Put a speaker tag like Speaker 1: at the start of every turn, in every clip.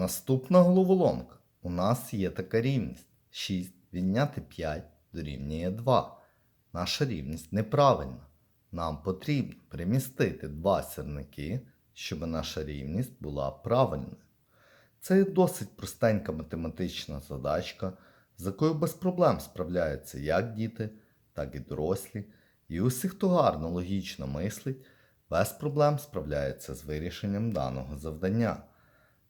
Speaker 1: Наступна головоломка. У нас є така рівність. 6 відняти 5 дорівнює 2. Наша рівність неправильна. Нам потрібно примістити два сірники, щоб наша рівність була правильною. Це досить простенька математична задачка, з якою без проблем справляються як діти, так і дорослі. І усі, хто гарно логічно мислить, без проблем справляється з вирішенням даного завдання.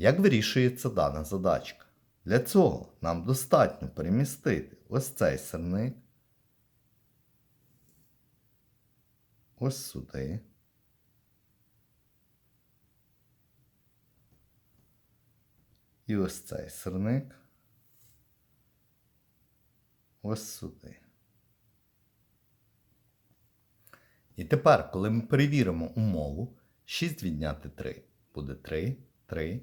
Speaker 1: Як вирішується дана задачка? Для цього нам достатньо перемістити ось цей сирник ось сюди. І ось цей сирник ось сюди. І тепер, коли ми перевіримо умову, 6 відняти 3 буде 3, 3